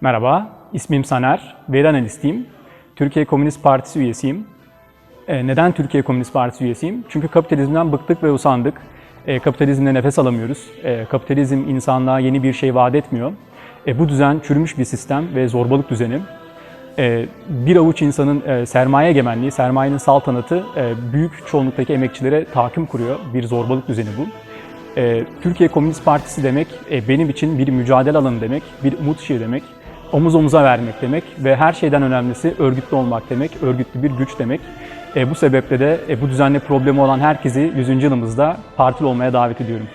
Merhaba, ismim Saner, veri analistiyim. Türkiye Komünist Partisi üyesiyim. E, Neden Türkiye Komünist Partisi üyesiyim? Çünkü kapitalizmden bıktık ve usandık. E, Kapitalizmle nefes alamıyoruz. E, Kapitalizm insanlığa yeni bir şey vaat etmiyor. Bu düzen çürümüş bir sistem ve zorbalık düzeni. Bir avuç insanın e, sermaye egemenliği, sermayenin saltanatı e, büyük çoğunluktaki emekçilere tahakküm kuruyor. Bir zorbalık düzeni bu. Türkiye Komünist Partisi demek e, benim için bir mücadele alanı demek, bir umut ışığı demek, omuz omuza vermek demek ve her şeyden önemlisi örgütlü olmak demek, örgütlü bir güç demek. E, bu sebeple de e, bu düzenle problemi olan herkesi 100. yılımızda partili olmaya davet ediyorum.